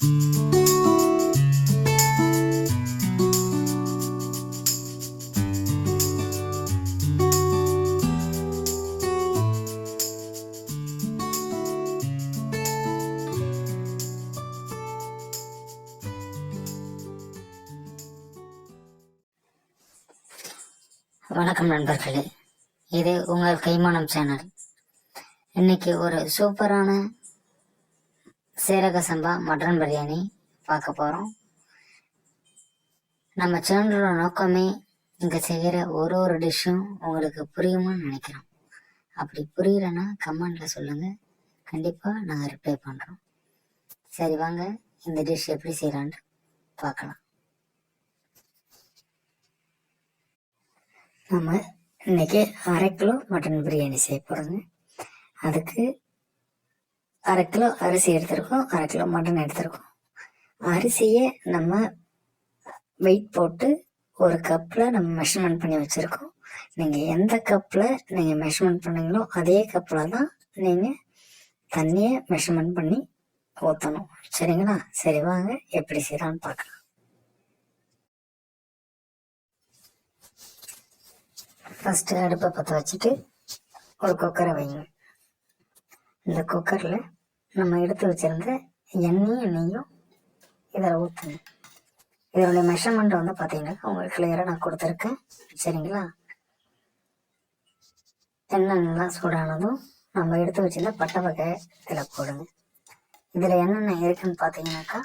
வணக்கம் நண்பர்களே. இது உங்கள் கைமானம் சேனல். இன்னைக்கு ஒரு சூப்பரான சீரக சம்பா மட்டன் பிரியாணி பார்க்க போகிறோம் நம்ம சேனலோட நோக்கமே இங்கே செய்கிற ஒரு ஒரு டிஷ்ஷும் உங்களுக்கு புரியுமான்னு நினைக்கிறோம். அப்படி புரியலன்னா கமெண்டில் சொல்லுங்கள் கண்டிப்பாக நாங்கள் ரிப்ளை பண்ணுறோம் சரி வாங்க. இந்த டிஷ் எப்படி செய்கிறான்ட்டு பார்க்கலாம். நம்ம இன்னைக்கு அரை கிலோ மட்டன் பிரியாணி செய்ய போகிறோங்க அதுக்கு அரை கிலோ அரிசி எடுத்திருக்கோம் அரை கிலோ மட்டன் எடுத்திருக்கோம். அரிசியை நம்ம வெயிட் போட்டு ஒரு கப்பில் நம்ம மெஷர்மெண்ட் பண்ணி வச்சுருக்கோம். நீங்கள் எந்த கப்பில் நீங்கள் மெஷர்மெண்ட் பண்ணீங்களோ அதே கப்பில் தான் நீங்கள் தண்ணியை மெஷர்மெண்ட் பண்ணி ஊற்றணும் சரிங்களா? சரி வாங்க. எப்படி செய்யலான்னு பார்க்கலாம். ஃபஸ்ட்டு அடுப்பை பற்ற வச்சுட்டு ஒரு குக்கரை வைங்க. இந்த குக்கரில் நம்ம எடுத்து வச்சிருந்த எண்ணெயும் நெய்யும் இதில் ஊற்றுங்க. இதனுடைய மெஷர்மெண்ட் வந்து பார்த்தீங்கன்னா உங்களுக்கு கிளியராக நான் கொடுத்துருக்கேன். சரிங்களா? எண்ணெய் நல்லா சூடானதும் நம்ம எடுத்து வச்சிருந்த பட்டை வகை இதில் போடுங்க. இதில் என்னென்ன இருக்குன்னு பார்த்தீங்கன்னாக்கா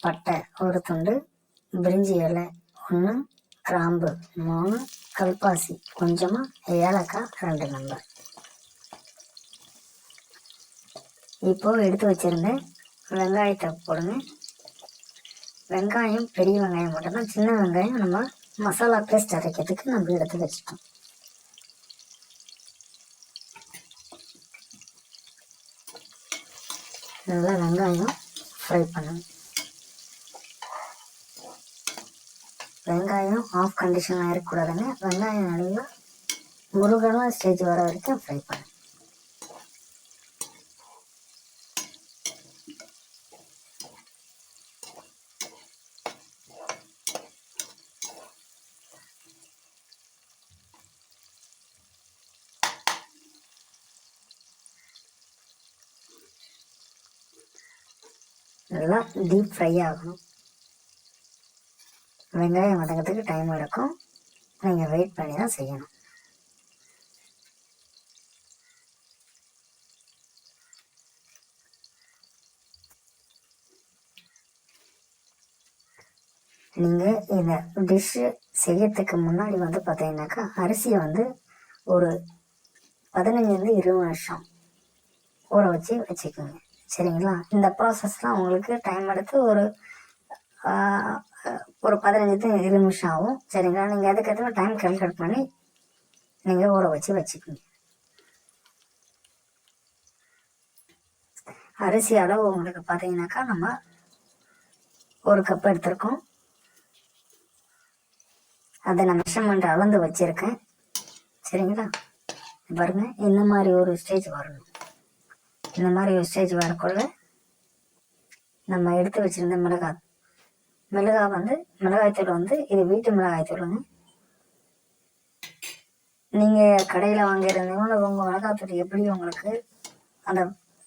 பட்டை ஒரு துண்டு பிரிஞ்சி இலை ஒன்று கிராம்பு மூணு கல்பாசி கொஞ்சமாக ஏலக்காய் ரெண்டு நம்பர். இப்போ எடுத்து வச்சிருந்த வெங்காயத்தை போடுங்க. வெங்காயம் பெரிய வெங்காயம் மட்டும்தான் சின்ன வெங்காயம் நம்ம மசாலா பேஸ்ட் அரைக்கிறதுக்கு நம்ம எடுத்து வச்சுட்டோம். நல்லா வெங்காயம் ஃப்ரை பண்ணணும் வெங்காயம் ஆஃப் கண்டிஷன் ஆகிடக்கூடாதுங்க வெங்காயம் நல்லா முருகலாக ஸ்டேஜ் வர வரைக்கும் ஃப்ரை பண்ணு நல்லா டீப் ஃப்ரை ஆகணும் வெங்காயம் வதங்கிறதுக்கு டைம் எடுக்கும். நீங்கள் வெயிட் பண்ணி தான் செய்யணும். நீங்கள் இந்த டிஷ்ஷு செய்யறதுக்கு முன்னாடி வந்து பார்த்தீங்கன்னாக்கா அரிசியை வந்து ஒரு பதினஞ்சுலேருந்து இருபது நிமிஷம் ஊற வச்சு வச்சுக்கோங்க. சரிங்களா? இந்த ப்ராசஸ்லாம் உங்களுக்கு டைம் எடுத்து ஒரு ஒரு பதினஞ்சு இருபது நிமிஷம் ஆகும் சரிங்களா? நீங்கள் அதுக்கேற்ற டைம் கால்குலேட் பண்ணி நீங்கள் ஊற வச்சு வச்சுக்கோங்க. அரிசி அளவு உங்களுக்கு பார்த்தீங்கன்னாக்கா நம்ம ஒரு கப் எடுத்திருக்கோம். அதை நான் மெஷர்மெண்ட் அளந்து வச்சுருக்கேன். சரிங்களா? பாருங்க இந்த மாதிரி ஒரு ஸ்டேஜ் வரணும் இந்த மாதிரி யூசேஜ் வரக்குள்ள நம்ம எடுத்து வச்சுருந்த மிளகாய். மிளகாய் வந்து மிளகாய்த்தூள் வந்து இது வீட்டு மிளகாய் தூளுங்க. நீங்கள் கடையில் வாங்கியிருந்தீங்கன்னா உங்கள் மிளகாய்த்தூள் எப்படி உங்களுக்கு அந்த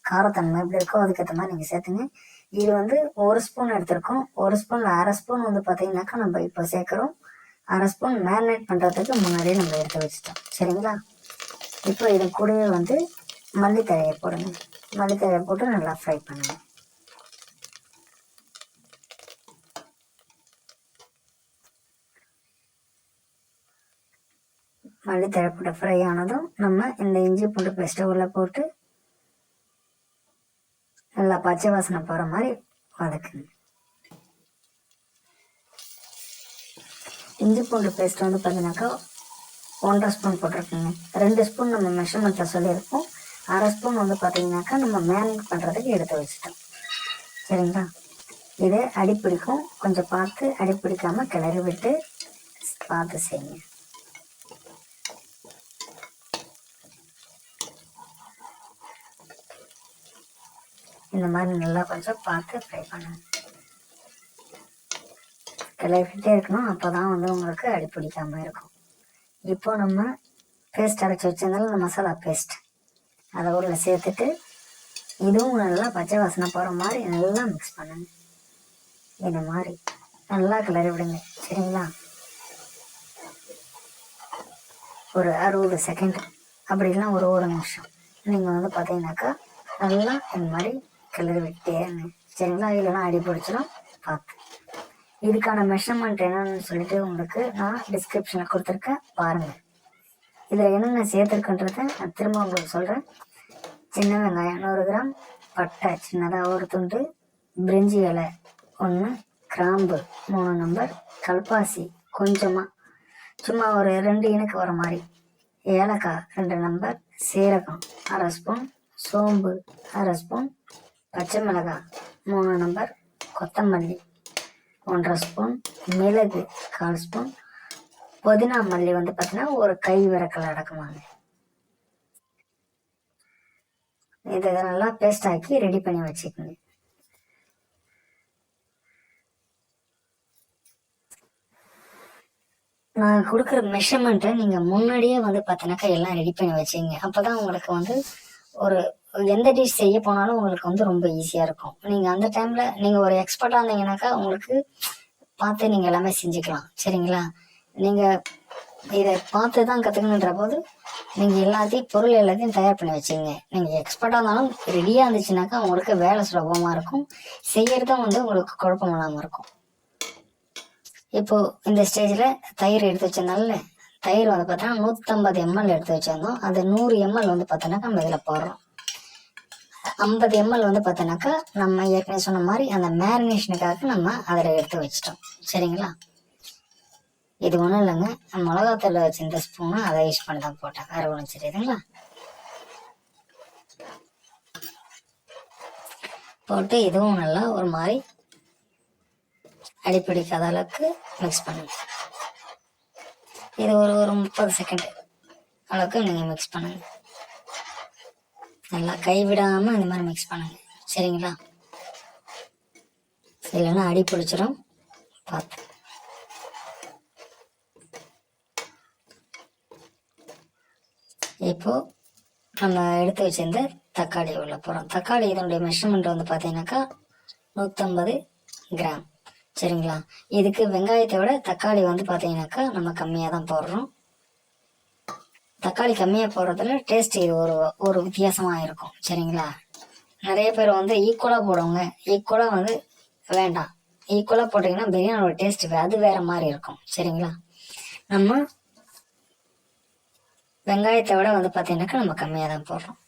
காரத்தன்மை எப்படி இருக்கோ அதுக்கேற்ற மாதிரி நீங்கள் சேர்த்துங்க. இது வந்து ஒரு ஸ்பூன் எடுத்திருக்கோம். ஒரு ஸ்பூன் அரை ஸ்பூன் வந்து பார்த்தீங்கன்னாக்கா நம்ம இப்போ சேர்க்குறோம். அரை ஸ்பூன் மேரினேட் பண்ணுறதுக்கு முன்னாடியே நம்ம எடுத்து வச்சுட்டோம். சரிங்களா? இப்போ இது கூடவே வந்து மல்லித்தழையை போடுங்க. மல்லித்தழை போட்டு நல்லா ஃப்ரை பண்ணணும் மல்லித்தழை போட்டு ஃப்ரை ஆனதும் நம்ம இந்த இஞ்சி பூண்டு பேஸ்ட்டை உள்ள போட்டு நல்லா பச்சை வாசனை போகிற மாதிரி வதக்குங்க. இஞ்சி பூண்டு பேஸ்ட் வந்து பார்த்தீங்கன்னாக்கா ஒன்றரை ஸ்பூன் போட்டிருக்குங்க. ரெண்டு ஸ்பூன் நம்ம மெஷர்மெண்ட்டில் சொல்லியிருக்கோம் அரை ஸ்பூன் வந்து பார்த்தீங்கன்னாக்கா நம்ம மேரினேட் பண்ணுறதுக்கு எடுத்து வச்சுட்டோம். சரிங்களா? இது அடிப்பிடிக்கும். கொஞ்சம் பார்த்து அடிப்பிடிக்காமல் கிளறி விட்டு பார்த்து செய்யுங்க. இந்த மாதிரி நல்லா கொஞ்சம் பார்த்து ஃப்ரை பண்ணுங்க. கிளறிக்கிட்டே இருக்கணும். அப்போ தான் வந்து உங்களுக்கு அடி பிடிக்காம இருக்கும். இப்போ நம்ம பேஸ்ட் அரைச்சி வச்சிருந்தாலும் இந்த மசாலா பேஸ்ட் அதை உள்ள சேர்த்துட்டு இதுவும் நல்லா பச்சை வாசனை போகிற மாதிரி நல்லா மிக்ஸ் பண்ணுங்க. இந்த மாதிரி. நல்லா கிளறி விடுங்க. சரிங்களா? ஒரு அறுபது செகண்ட் அப்படி இல்லைன்னா ஒரு ஒரு நிமிஷம். நீங்கள் வந்து பார்த்தீங்கன்னாக்கா நல்லா இந்த மாதிரி கிளறி விட்டே இருங்க. சரிங்களா? இல்லைன்னா அடி பிடிச்சிடும் பார்த்து இதுக்கான மெஷர்மெண்ட் என்னன்னு சொல்லிட்டு உங்களுக்கு நான் டிஸ்கிரிப்ஷனில் கொடுத்துருக்கேன். பாருங்கள் இதில் என்னென்ன சேர்த்துருக்குன்றத நான் திரும்ப உங்களுக்கு சொல்கிறேன் சின்ன வெங்காயம் நூறு கிராம் பட்டை சின்னதாக ஒரு துண்டு பிரிஞ்சி இலை ஒன்று கிராம்பு மூணு நம்பர் கல்பாசி கொஞ்சமாக சும்மா ஒரு ரெண்டு இனுக்கு வர மாதிரி. ஏலக்காய் ரெண்டு நம்பர் சீரகம் அரை ஸ்பூன் சோம்பு அரை ஸ்பூன் பச்சை மிளகாய் மூணு நம்பர் கொத்தமல்லி ஒன்றரை ஸ்பூன் மிளகு கால் ஸ்பூன் புதினா மல்லி வந்து பார்த்தீங்கன்னா ஒரு கை விரக்கல் அடக்குவாங்க இதை நல்லா பேஸ்ட் ஆக்கி ரெடி பண்ணி வச்சுக்கோங்க. நான் கொடுக்குற மெஷர்மெண்ட்டை நீங்கள் முன்னாடியே வந்து பார்த்தீங்கன்னாக்கா எல்லாம் ரெடி பண்ணி வச்சுங்க அப்போ தான் உங்களுக்கு வந்து ஒரு எந்த டிஷ் செய்ய போனாலும் உங்களுக்கு வந்து ரொம்ப ஈஸியாக இருக்கும். நீங்கள் அந்த டைமில் நீங்கள் ஒரு எக்ஸ்பர்ட்டாக இருந்தீங்கன்னாக்கா உங்களுக்கு பார்த்து நீங்கள் எல்லாமே செஞ்சுக்கலாம். சரிங்களா? நீங்கள் இதை பார்த்து தான் கற்றுக்கணுன்ற போது நீங்கள் எல்லாத்தையும் பொருள் எல்லாத்தையும் தயார் பண்ணி வச்சுங்க நீங்கள் எக்ஸ்பர்ட்டாக இருந்தாலும் ரெடியாக இருந்துச்சுனாக்கா உங்களுக்கு வேலை சுலபமாக இருக்கும். செய்யறதும் வந்து உங்களுக்கு குழப்பம் இல்லாமல் இருக்கும். இப்போ இந்த ஸ்டேஜில் தயிர் எடுத்து வச்சிருந்தால தயிர் வந்து பார்த்தோன்னா நூற்றம்பது எம்எல் எடுத்து வச்சிருந்தோம். அது நூறு எம்எல் வந்து பார்த்தோன்னாக்கா நம்ம இதில் போடுறோம். ஐம்பது எம்எல் வந்து பார்த்தோன்னாக்கா நம்ம ஏற்கனவே சொன்ன மாதிரி அந்த மேரினேஷனுக்காக நம்ம அதில் எடுத்து வச்சிட்டோம். சரிங்களா? இது ஒன்றும் இல்லைங்க. மிளகாத்தூள் வச்சு இந்த ஸ்பூனு அதை யூஸ் பண்ணி தான் போட்டேன். வேறு ஒன்றும் தெரியுதுங்களா போட்டு இதுவும் நல்லா ஒரு மாதிரி அடிப்பிடிக்காத அளவுக்கு மிக்ஸ் பண்ணுங்க. இது ஒரு ஒரு முப்பது செகண்ட் அளவுக்கு நீங்கள் மிக்ஸ் பண்ணுங்க. நல்லா கைவிடாமல் இந்த மாதிரி மிக்ஸ் பண்ணுங்க. சரிங்களா? இல்லைன்னா அடி பிடிச்சிரும். பார்த்து இப்போ நம்ம எடுத்து வச்சிருந்த தக்காளி உள்ள போகிறோம் தக்காளி இதனுடைய மெஷர்மெண்ட் வந்து பார்த்தீங்கன்னாக்கா நூற்றம்பது கிராம். சரிங்களா? இதுக்கு வெங்காயத்தை விட தக்காளி வந்து பார்த்தீங்கன்னாக்கா நம்ம கம்மியாக தான் போடுறோம். தக்காளி கம்மியாக போடுறதுல டேஸ்ட் இது ஒரு ஒரு வித்தியாசமாக இருக்கும். சரிங்களா? நிறைய பேர் வந்து ஈக்குவலாக போடுவாங்க. ஈக்குவலாக வந்து வேண்டாம். ஈக்குவலாக போட்டிங்கன்னா பிரியாணியோட டேஸ்ட் அது வேறு மாதிரி இருக்கும். சரிங்களா? நம்ம வெங்காயத்தை விட வந்து பார்த்தீங்கன்னாக்கா நம்ம கம்மியாக தான் போடுறோம்.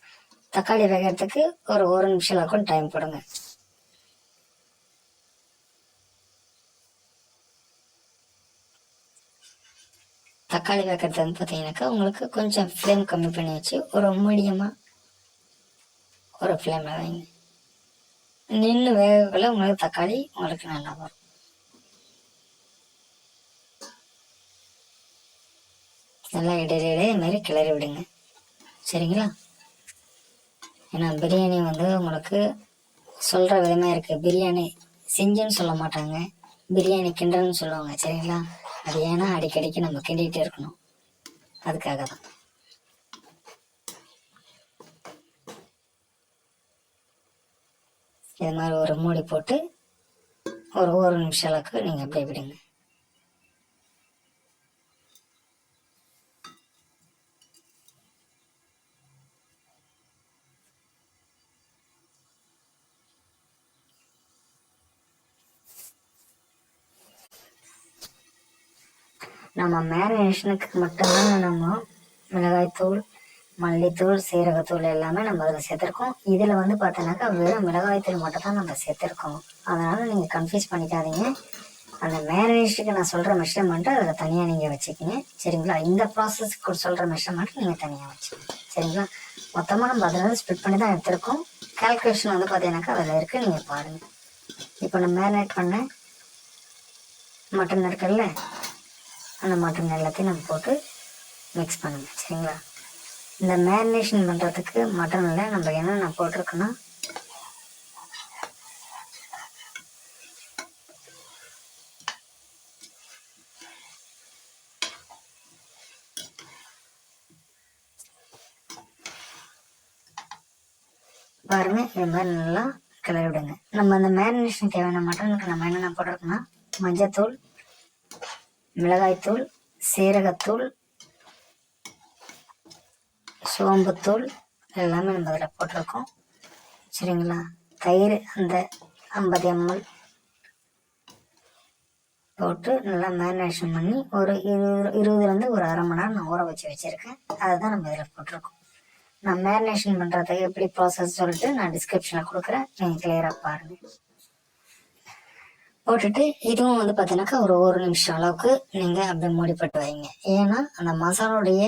தக்காளி வேகிறதுக்கு ஒரு ஒரு நிமிஷம் கூட டைம் போடுங்க. தக்காளி வேக்கிறது வந்து பார்த்தீங்கன்னாக்கா உங்களுக்கு கொஞ்சம் ஃப்ளேம் கம்மி பண்ணி வச்சு ஒரு மீடியமாக ஒரு ஃப்ளேமில் வைங்க. நின்று வேகக்குள்ள உங்களுக்கு தக்காளி உங்களுக்கு நல்லா வரும். நல்லா இடையில இடையே மாதிரி கிளறி விடுங்க. சரிங்களா? ஏன்னா பிரியாணி வந்து உங்களுக்கு சொல்கிற விதமாக இருக்குது பிரியாணி செஞ்சுன்னு சொல்ல மாட்டாங்க. பிரியாணி கிண்டன்னு சொல்லுவாங்க சரிங்களா? அது ஏன்னா அடிக்கடிக்கு நம்ம கிண்டிகிட்டே இருக்கணும். அதுக்காக தான். இது மாதிரி ஒரு மூடி போட்டு ஒரு ஒரு நிமிஷம் அளவுக்கு நீங்கள் அப்படியே விடுங்க. நம்ம மேரினேஷனுக்கு மட்டும்தான் நம்ம மிளகாய்த்தூள் மல்லித்தூள் சீரகத்தூள் எல்லாமே நம்ம அதில் சேர்த்துருக்கோம். இதில் வந்து பார்த்தோன்னாக்கா வெறும் மிளகாய்த்தூள் மட்டும் தான் நம்ம சேர்த்துருக்கோம். அதனால் நீங்கள் கன்ஃபியூஸ் பண்ணிக்காதீங்க. அந்த மேரினேஷனுக்கு நான் சொல்கிற மெஷர்மெண்ட்டு அதில் தனியாக நீங்கள் வச்சுக்கிங்க. சரிங்களா? இந்த ப்ராசஸ்க்கு சொல்கிற மெஷர்மெண்ட்டு நீங்கள் தனியாக வச்சுக்கோங்க. சரிங்களா? மொத்தமாக நம்ம அதில் ஸ்ப்ளிட் பண்ணி தான் எடுத்திருக்கோம். கால்குலேஷன் வந்து பார்த்தீங்கன்னாக்கா அதில் இருக்குது நீங்கள் பாருங்கள் இப்போ நான் மேரினேட் பண்ண மட்டன் இருக்குல்ல? அந்த மட்டன் எல்லாத்தையும் நம்ம போட்டு மிக்ஸ் பண்ணணும் சரிங்களா? இந்த மேரினேஷன் பண்ணுறதுக்கு மட்டனில் நம்ம என்னென்ன போட்டிருக்கோன்னா பாருங்க இது மாதிரி நல்லா கிளறி விடுங்க நம்ம அந்த மேரினேஷன் தேவையான மட்டனுக்கு நம்ம என்னென்ன போட்டிருக்கோம்னா மஞ்சத்தூள் மிளகாய்த்தூள் சீரகத்தூள் சோம்புத்தூள் எல்லாமே நம்ம அதில் போட்டிருக்கோம். சரிங்களா? தயிர் அந்த ஐம்பது எம்எல் போட்டு நல்லா மேரினேஷன் பண்ணி ஒரு இருபது இருபதுலேருந்து ஒரு அரை மணி நேரம் நான் ஊற வச்சு வச்சுருக்கேன். அதை தான் நம்ம இதில் போட்டிருக்கோம். நான் மேரினேஷன் பண்ணுறதுக்கு எப்படி ப்ராசஸ் சொல்லிட்டு நான் டிஸ்கிரிப்ஷனில் கொடுக்குறேன். நீங்கள் கிளியராக பாருங்கள் போட்டுட்டு இதுவும் வந்து பார்த்தீங்கன்னாக்கா ஒரு ஒரு நிமிஷம் அளவுக்கு நீங்கள் அப்படியே மூடிப்பட்டு வைங்க. ஏன்னா அந்த மசாலோடைய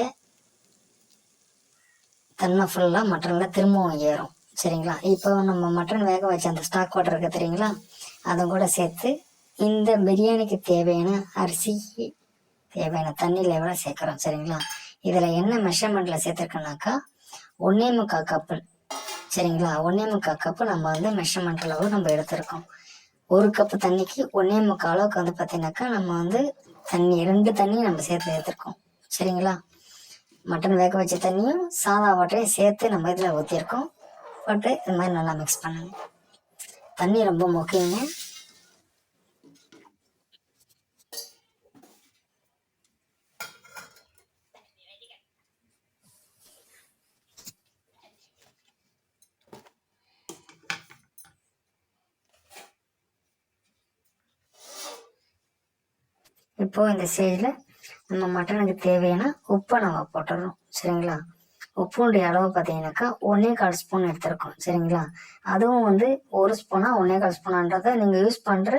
தன்மை ஃபுல்லாக மட்டனில் திரும்பவும் ஏறும். சரிங்களா? இப்போ நம்ம மட்டன் வேக வச்ச அந்த ஸ்டாக் வாட்டர் இருக்குது தெரியுங்களா? அதை கூட சேர்த்து இந்த பிரியாணிக்கு தேவையான அரிசிக்கு தேவையான தண்ணி லெவலில் சேர்க்குறோம். சரிங்களா? இதில் என்ன மெஷர்மெண்ட்டில் சேர்த்துருக்கோன்னாக்கா ஒன்றே முக்கால் கப்பு சரிங்களா? ஒன்றே முக்கால் கப்பு நம்ம வந்து மெஷர்மெண்ட் அளவு நம்ம எடுத்திருக்கோம். ஒரு கப்பு தண்ணிக்கு ஒன்னே முக்கால் அளவுக்கு வந்து பார்த்தீங்கன்னாக்கா நம்ம வந்து தண்ணி ரெண்டு தண்ணியும் நம்ம சேர்த்து ஏற்றிருக்கோம் சரிங்களா? மட்டன் வேக வச்ச தண்ணியும் சாதா வாட்டரையும் சேர்த்து நம்ம இதில் ஊற்றிருக்கோம் போட்டு இது மாதிரி நல்லா மிக்ஸ் பண்ணுங்க. தண்ணி ரொம்ப முக்கியங்க. இப்போ இந்த ஸ்டேஜில் நம்ம மட்டனுக்கு தேவையான உப்பை நம்ம போட்டுடுறோம் சரிங்களா? உப்புடைய அளவு பார்த்தீங்கன்னாக்கா ஒன்றே கால் ஸ்பூன் எடுத்திருக்கோம். சரிங்களா? அதுவும் வந்து ஒரு ஸ்பூனா ஒன்றே கால் ஸ்பூனான்றதை நீங்கள் யூஸ் பண்ணுற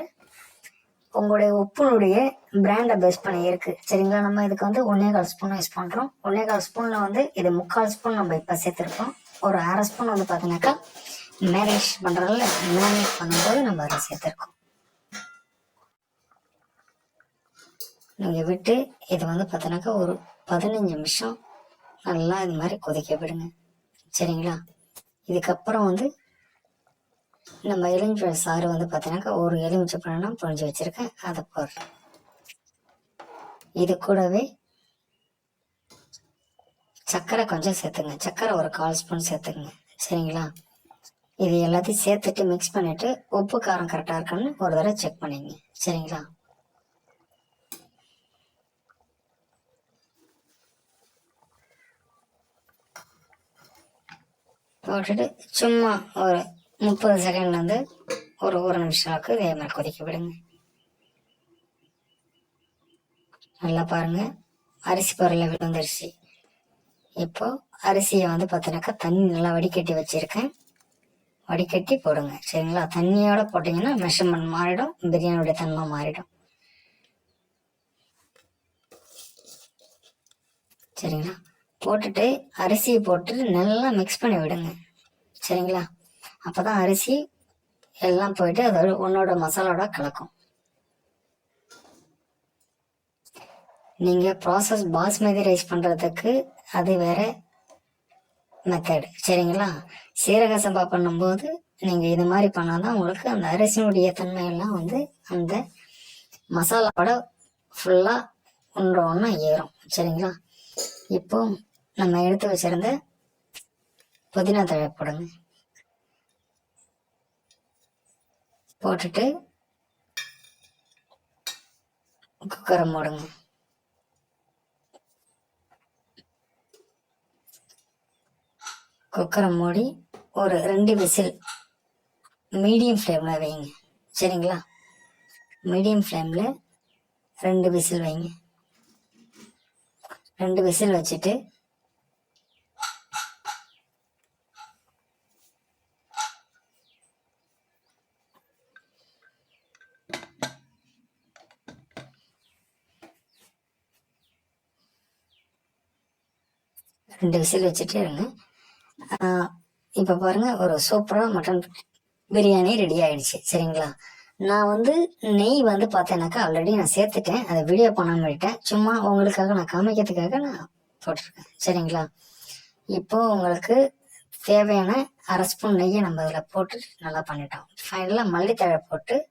உங்களுடைய உப்புனுடைய பிராண்டை பேஸ் பண்ணி இருக்கு. சரிங்களா? நம்ம இதுக்கு வந்து ஒன்றே கால் ஸ்பூன் யூஸ் பண்ணுறோம் ஒன்றே கால் ஸ்பூனில் வந்து இது முக்கால் ஸ்பூன் நம்ம இப்போ சேர்த்துருக்கோம். ஒரு அரை ஸ்பூன் வந்து பார்த்தீங்கன்னாக்கா மேரேஜ் பண்ணுறதுல மேரினேட் பண்ணும்போது நம்ம அதை சேர்த்துருக்கோம். நீங்கள் விட்டு இது வந்து பார்த்தீங்கன்னாக்கா ஒரு பதினஞ்சு நிமிஷம் நல்லா இது மாதிரி கொதிக்க விடுங்க. சரிங்களா? இதுக்கப்புறம் வந்து நம்ம எலுமிச்சை சாறு வந்து பார்த்தீங்கன்னாக்கா ஒரு எலுமிச்சை பழம் பொழிஞ்சு வச்சுருக்கேன் அதை போடுறேன். இது கூடவே சர்க்கரை கொஞ்சம் சேர்த்துங்க. சர்க்கரை ஒரு கால் ஸ்பூன் சேர்த்துக்குங்க. சரிங்களா? இது எல்லாத்தையும் சேர்த்துட்டு மிக்ஸ் பண்ணிவிட்டு உப்பு காரம் கரெக்டாக இருக்கான்னு ஒரு தடவை செக் பண்ணிங்க சரிங்களா? போட்டுட்டு சும்மா ஒரு முப்பது செகண்ட் வந்து ஒரு ஒரு நிமிஷம் அளவுக்கு இதே மாதிரி கொதிக்க விடுங்க. நல்லா பாருங்க. அரிசி பொருளை விழுந்துருச்சு இப்போ அரிசியை வந்து பார்த்தீங்கன்னாக்கா தண்ணி நல்லா வடிகட்டி வச்சுருக்கேன். வடிகட்டி போடுங்க. சரிங்களா? தண்ணியோட போட்டிங்கன்னா மெஷர்மெண்ட் மாறிடும். பிரியாணியோட தன்மை மாறிடும். சரிங்களா? போட்டுட்டு அரிசியை போட்டுட்டு நல்லா மிக்ஸ் பண்ணி விடுங்க. சரிங்களா? அப்போ தான் அரிசி எல்லாம் போயிட்டு அதோட உன்னோட மசாலாவோட கலக்கும். நீங்கள் ப்ராசஸ் பாஸ்மதி ரைஸ் பண்ணுறதுக்கு அது வேற மெத்தட் சரிங்களா? சீரக சம்பா பண்ணும்போது நீங்கள் இது மாதிரி பண்ணால் தான் உங்களுக்கு அந்த அரிசியினுடைய தன்மையெல்லாம் வந்து அந்த மசாலாவோட ஃபுல்லாக ஒன்று ஏறும். சரிங்களா? இப்போ நம்ம எடுத்து வச்சிருந்த புதினா தழை போடுங்க. போட்டுட்டு குக்கரை மூடுங்க. குக்கரை மூடி ஒரு ரெண்டு விசில் மீடியம் ஃப்ளேமில் வைங்க. சரிங்களா? மீடியம் ஃப்ளேமில் ரெண்டு விசில் வைங்க. ரெண்டு விசில் வச்சுட்டு. ரெண்டு விசில் வச்சுட்டே இருங்க. இப்போ பாருங்க ஒரு சூப்பராக மட்டன் பிரியாணி ரெடி ஆயிடுச்சு. சரிங்களா? நான் வந்து நெய் வந்து பார்த்தேனாக்கா ஆல்ரெடி நான் சேர்த்துட்டேன். அதை வீடியோ பண்ணாமல் விட்டேன் சும்மா உங்களுக்காக நான் காமிக்கிறதுக்காக நான் போட்டிருக்கேன். சரிங்களா? இப்போது உங்களுக்கு தேவையான அரை ஸ்பூன் நெய்யை நம்ம அதில் போட்டு நல்லா பண்ணிட்டோம். ஃபைனலாக மல்லித்தழை போட்டு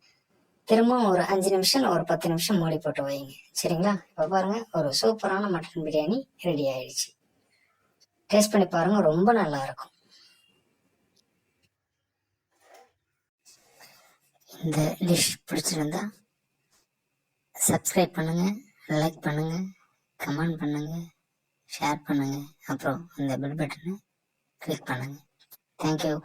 திரும்பவும் ஒரு அஞ்சு நிமிஷம் ஒரு பத்து நிமிஷம் மூடி போட்டு வைங்க. சரிங்களா? இப்போ பாருங்கள் ஒரு சூப்பரான மட்டன் பிரியாணி ரெடி ஆயிடுச்சு. டேஸ்ட் பண்ணி பாருங்கள் ரொம்ப நல்லா இந்த டிஷ் பிடிச்சிருந்தா சப்ஸ்கிரைப் பண்ணுங்கள் லைக் பண்ணுங்கள் கமெண்ட் பண்ணுங்கள் ஷேர் பண்ணுங்கள் அப்புறம் இந்த பெல் பட்டனை கிளிக் பண்ணுங்கள் தேங்க்யூ